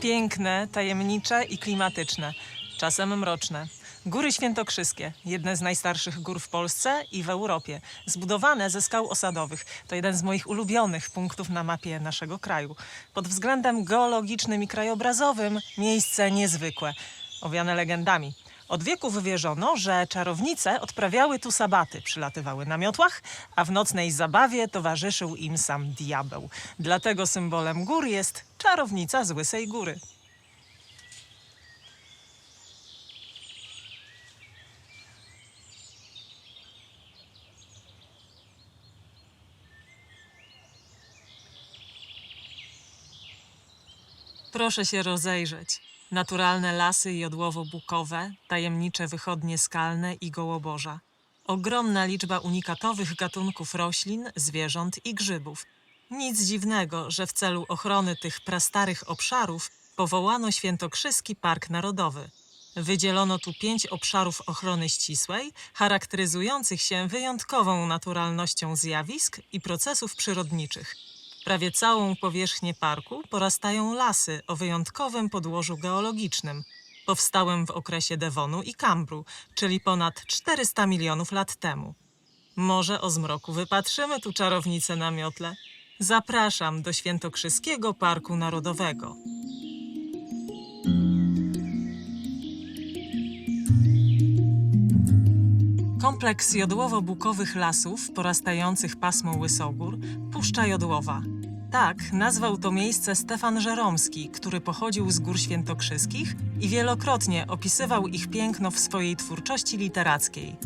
Piękne, tajemnicze i klimatyczne, czasem mroczne. Góry Świętokrzyskie, jedne z najstarszych gór w Polsce i w Europie, zbudowane ze skał osadowych. To jeden z moich ulubionych punktów na mapie naszego kraju. Pod względem geologicznym i krajobrazowym miejsce niezwykłe, owiane legendami. Od wieków wierzono, że czarownice odprawiały tu sabaty, przylatywały na miotłach, a w nocnej zabawie towarzyszył im sam diabeł. Dlatego symbolem gór jest czarownica z Łysej Góry. Proszę się rozejrzeć. Naturalne lasy jodłowo-bukowe, tajemnicze wychodnie skalne i gołoborza. Ogromna liczba unikatowych gatunków roślin, zwierząt i grzybów. Nic dziwnego, że w celu ochrony tych prastarych obszarów powołano Świętokrzyski Park Narodowy. Wydzielono tu pięć obszarów ochrony ścisłej, charakteryzujących się wyjątkową naturalnością zjawisk i procesów przyrodniczych. Prawie całą powierzchnię parku porastają lasy o wyjątkowym podłożu geologicznym, powstałym w okresie Devonu i Kambru, czyli ponad 400 milionów lat temu. Może o zmroku wypatrzymy tu czarownicę na miotle? Zapraszam do Świętokrzyskiego Parku Narodowego. Kompleks jodłowo-bukowych lasów porastających pasmą Łysogór, Puszcza Jodłowa. Tak, nazwał to miejsce Stefan Żeromski, który pochodził z Gór Świętokrzyskich i wielokrotnie opisywał ich piękno w swojej twórczości literackiej.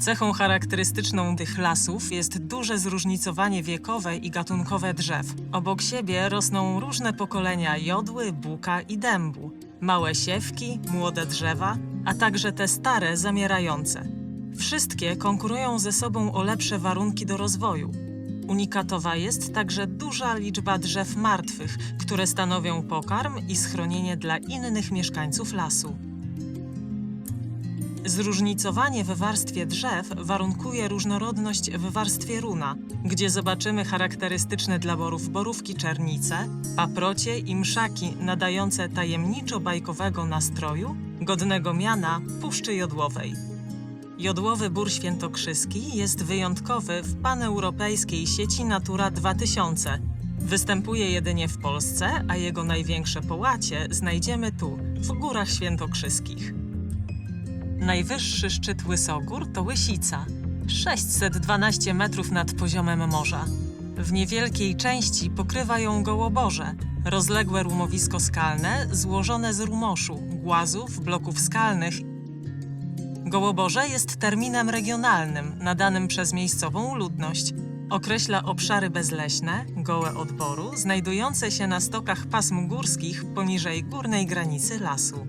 Cechą charakterystyczną tych lasów jest duże zróżnicowanie wiekowe i gatunkowe drzew. Obok siebie rosną różne pokolenia jodły, buka i dębu, małe siewki, młode drzewa, a także te stare, zamierające. Wszystkie konkurują ze sobą o lepsze warunki do rozwoju. Unikatowa jest także duża liczba drzew martwych, które stanowią pokarm i schronienie dla innych mieszkańców lasu. Zróżnicowanie w warstwie drzew warunkuje różnorodność w warstwie runa, gdzie zobaczymy charakterystyczne dla borów borówki czernice, paprocie i mszaki nadające tajemniczo-bajkowego nastroju, godnego miana Puszczy Jodłowej. Jodłowy Bór Świętokrzyski jest wyjątkowy w paneuropejskiej sieci Natura 2000. Występuje jedynie w Polsce, a jego największe połacie znajdziemy tu, w Górach Świętokrzyskich. Najwyższy szczyt Łysogór to Łysica, 612 metrów nad poziomem morza. W niewielkiej części pokrywa ją Gołoborze, rozległe rumowisko skalne złożone z rumoszu, głazów, bloków skalnych Gołoborze jest terminem regionalnym nadanym przez miejscową ludność. Określa obszary bezleśne, gołe odboru, znajdujące się na stokach pasm górskich poniżej górnej granicy lasu.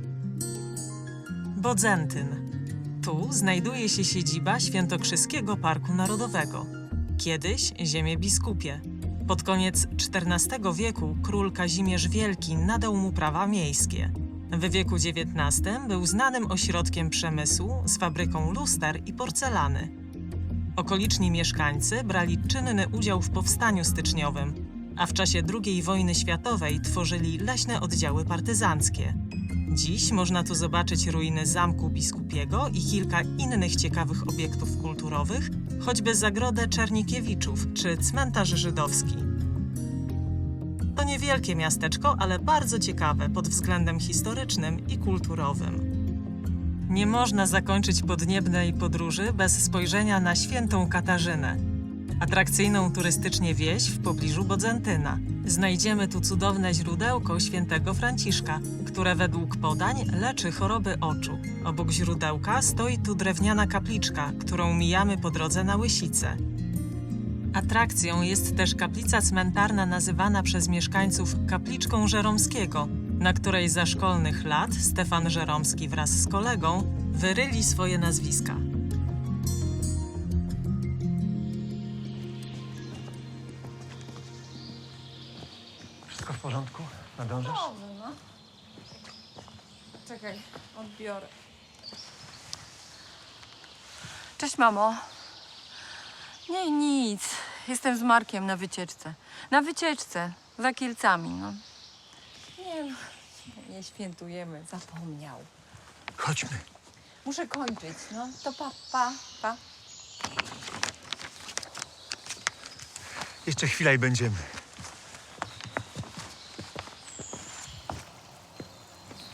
Bodzentyn. Tu znajduje się siedziba Świętokrzyskiego Parku Narodowego. Kiedyś ziemie biskupie. Pod koniec XIV wieku król Kazimierz Wielki nadał mu prawa miejskie. W wieku XIX był znanym ośrodkiem przemysłu z fabryką luster i porcelany. Okoliczni mieszkańcy brali czynny udział w powstaniu styczniowym, a w czasie II wojny światowej tworzyli leśne oddziały partyzanckie. Dziś można tu zobaczyć ruiny Zamku Biskupiego i kilka innych ciekawych obiektów kulturowych, choćby zagrodę Czernikiewiczów czy cmentarz żydowski. To niewielkie miasteczko, ale bardzo ciekawe pod względem historycznym i kulturowym. Nie można zakończyć podniebnej podróży bez spojrzenia na świętą Katarzynę. Atrakcyjną turystycznie wieś w pobliżu Bodzentyna. Znajdziemy tu cudowne źródełko świętego Franciszka, które według podań leczy choroby oczu. Obok źródełka stoi tu drewniana kapliczka, którą mijamy po drodze na Łysicę. Atrakcją jest też kaplica cmentarna nazywana przez mieszkańców kapliczką Żeromskiego, na której za szkolnych lat Stefan Żeromski wraz z kolegą wyryli swoje nazwiska. Wszystko w porządku? Nadążysz? Dobrze, no. Czekaj, odbiorę. Cześć, mamo. Nie, nic. Jestem z Markiem na wycieczce. Na wycieczce. Za Kielcami, no. Nie, no. Nie świętujemy, zapomniał. Chodźmy. Muszę kończyć, no. To pa, pa, pa. Jeszcze chwila i będziemy.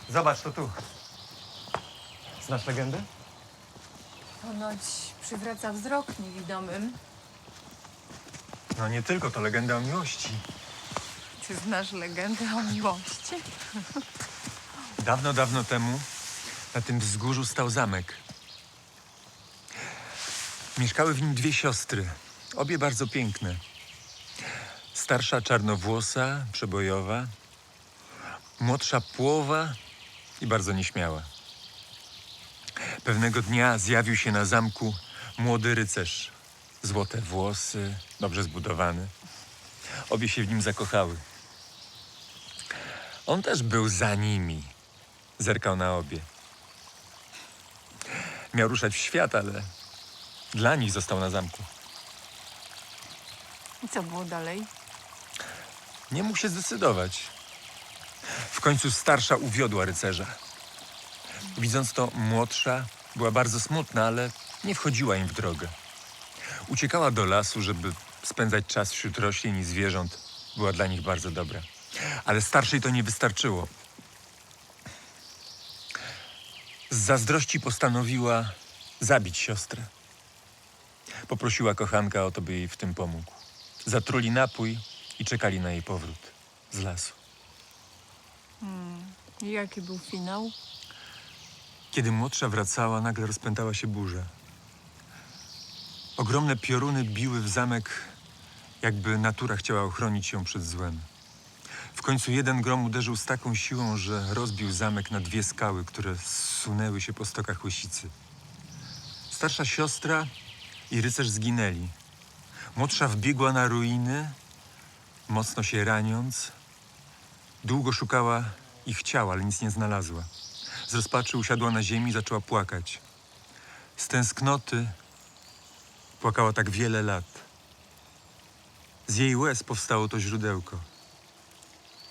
Zobacz, to tu. Znasz legendę? Ponoć przywraca wzrok niewidomym. No nie tylko, to legenda o miłości. Ty znasz legendę o miłości? Dawno, dawno temu na tym wzgórzu stał zamek. Mieszkały w nim dwie siostry, obie bardzo piękne. Starsza czarnowłosa, przebojowa, młodsza płowa i bardzo nieśmiała. Pewnego dnia zjawił się na zamku młody rycerz. Złote włosy, dobrze zbudowany. Obie się w nim zakochały. On też był za nimi. Zerkał na obie. Miał ruszać w świat, ale dla nich został na zamku. I co było dalej? Nie mógł się zdecydować. W końcu starsza uwiodła rycerza. Widząc to, młodsza była bardzo smutna, ale nie wchodziła im w drogę. Uciekała do lasu, żeby spędzać czas wśród roślin i zwierząt. Była dla nich bardzo dobra. Ale starszej to nie wystarczyło. Z zazdrości postanowiła zabić siostrę. Poprosiła kochanka o to, by jej w tym pomógł. Zatruli napój i czekali na jej powrót z lasu. I jaki był finał? Kiedy młodsza wracała, nagle rozpętała się burza. Ogromne pioruny biły w zamek, jakby natura chciała ochronić ją przed złem. W końcu jeden grom uderzył z taką siłą, że rozbił zamek na dwie skały, które zsunęły się po stokach łysicy. Starsza siostra i rycerz zginęli. Młodsza wbiegła na ruiny, mocno się raniąc. Długo szukała ich ciała, ale nic nie znalazła. Z rozpaczy usiadła na ziemi i zaczęła płakać. Z tęsknoty płakała tak wiele lat. Z jej łez powstało to źródełko.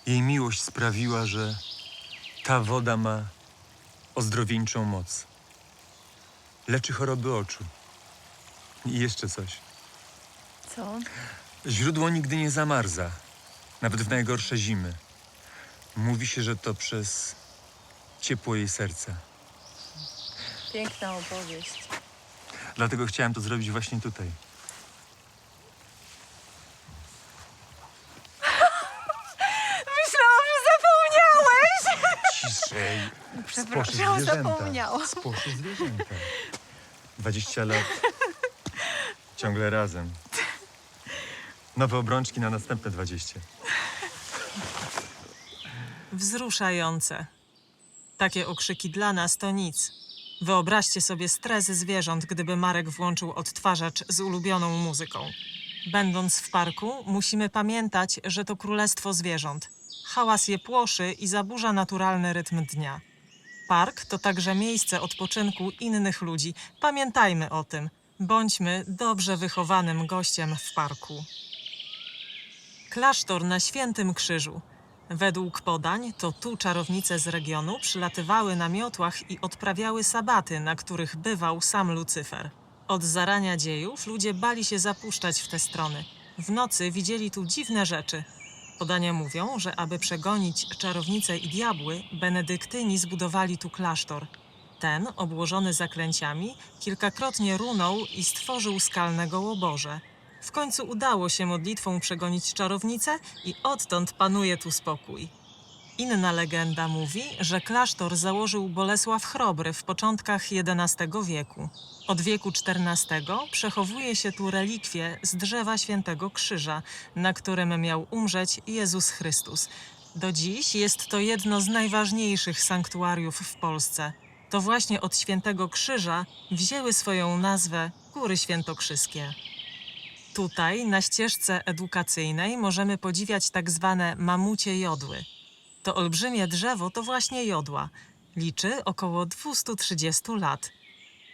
Jej miłość sprawiła, że ta woda ma ozdrowieńczą moc. Leczy choroby oczu. I jeszcze coś. Co? Źródło nigdy nie zamarza, nawet w najgorsze zimy. Mówi się, że to przez ciepło jej serca. Piękna opowieść. Dlatego chciałem to zrobić właśnie tutaj. Myślałam, że zapomniałeś! Ciszej. Przepraszam, zapomniałam. Spłoszy zwierzęta. 20 lat. Ciągle razem. Nowe obrączki na następne 20. Wzruszające. Takie okrzyki dla nas to nic. Wyobraźcie sobie stres zwierząt, gdyby Marek włączył odtwarzacz z ulubioną muzyką. Będąc w parku, musimy pamiętać, że to królestwo zwierząt. Hałas je płoszy i zaburza naturalny rytm dnia. Park to także miejsce odpoczynku innych ludzi. Pamiętajmy o tym. Bądźmy dobrze wychowanym gościem w parku. Klasztor na Świętym Krzyżu. Według podań to tu czarownice z regionu przylatywały na miotłach i odprawiały sabaty, na których bywał sam Lucyfer. Od zarania dziejów ludzie bali się zapuszczać w te strony. W nocy widzieli tu dziwne rzeczy. Podania mówią, że aby przegonić czarownice i diabły, benedyktyni zbudowali tu klasztor. Ten, obłożony zaklęciami, kilkakrotnie runął i stworzył skalnego łoborze. W końcu udało się modlitwą przegonić czarownicę i odtąd panuje tu spokój. Inna legenda mówi, że klasztor założył Bolesław Chrobry w początkach XI wieku. Od wieku XIV przechowuje się tu relikwie z drzewa Świętego Krzyża, na którym miał umrzeć Jezus Chrystus. Do dziś jest to jedno z najważniejszych sanktuariów w Polsce. To właśnie od Świętego Krzyża wzięły swoją nazwę Góry Świętokrzyskie. Tutaj, na ścieżce edukacyjnej, możemy podziwiać tak zwane mamucie jodły. To olbrzymie drzewo to właśnie jodła. Liczy około 230 lat.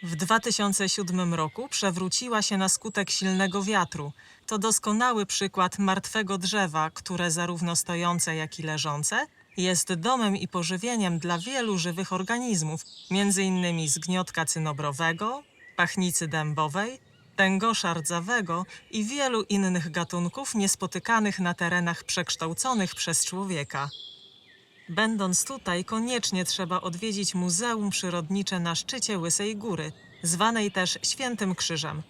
W 2007 roku przewróciła się na skutek silnego wiatru. To doskonały przykład martwego drzewa, które zarówno stojące, jak i leżące Jest domem i pożywieniem dla wielu żywych organizmów, m.in. zgniotka cynobrowego, pachnicy dębowej, tęgosza rdzawego i wielu innych gatunków niespotykanych na terenach przekształconych przez człowieka. Będąc tutaj, koniecznie trzeba odwiedzić Muzeum Przyrodnicze na szczycie Łysej Góry, zwanej też Świętym Krzyżem.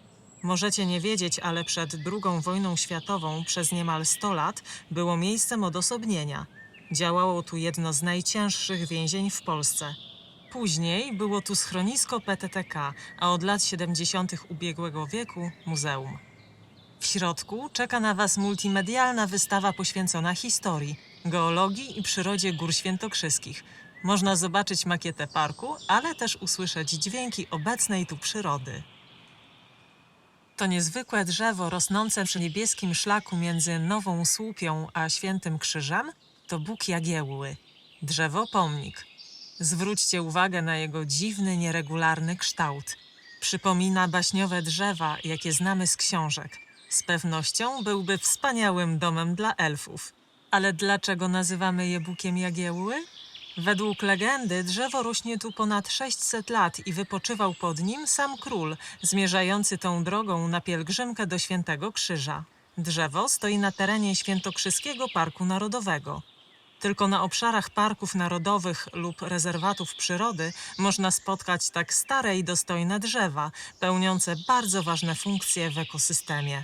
Możecie nie wiedzieć, ale przed II wojną światową przez niemal 100 lat było miejscem odosobnienia. Działało tu jedno z najcięższych więzień w Polsce. Później było tu schronisko PTTK, a od lat 70. ubiegłego wieku muzeum. W środku czeka na Was multimedialna wystawa poświęcona historii, geologii i przyrodzie gór świętokrzyskich. Można zobaczyć makietę parku, ale też usłyszeć dźwięki obecnej tu przyrody. To niezwykłe drzewo rosnące przy niebieskim szlaku między Nową Słupią a Świętym Krzyżem to Bóg Jagiełły, drzewo pomnik. Zwróćcie uwagę na jego dziwny, nieregularny kształt. Przypomina baśniowe drzewa, jakie znamy z książek. Z pewnością byłby wspaniałym domem dla elfów. Ale dlaczego nazywamy je Bukiem Jagiełły? Według legendy drzewo rośnie tu ponad 600 lat i wypoczywał pod nim sam król, zmierzający tą drogą na pielgrzymkę do Świętego Krzyża. Drzewo stoi na terenie Świętokrzyskiego Parku Narodowego. Tylko na obszarach parków narodowych lub rezerwatów przyrody można spotkać tak stare i dostojne drzewa, pełniące bardzo ważne funkcje w ekosystemie.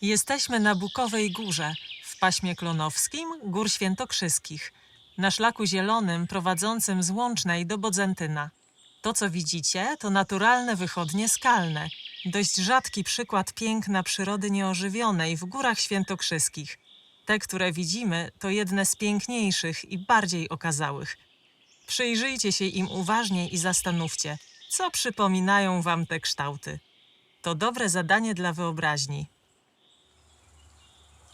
Jesteśmy na Bukowej Górze, w paśmie klonowskim Gór Świętokrzyskich, na szlaku zielonym prowadzącym z Łącznej do Bodzentyna. To, co widzicie, to naturalne wychodnie skalne, dość rzadki przykład piękna przyrody nieożywionej w Górach Świętokrzyskich. Te, które widzimy, to jedne z piękniejszych i bardziej okazałych. Przyjrzyjcie się im uważnie i zastanówcie, co przypominają wam te kształty. To dobre zadanie dla wyobraźni.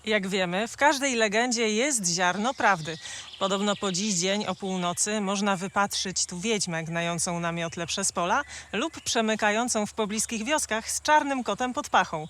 Jak wiemy, w każdej legendzie jest ziarno prawdy. Podobno po dziś dzień o północy można wypatrzyć tu wiedźmę gnającą na miotle przez pola lub przemykającą w pobliskich wioskach z czarnym kotem pod pachą.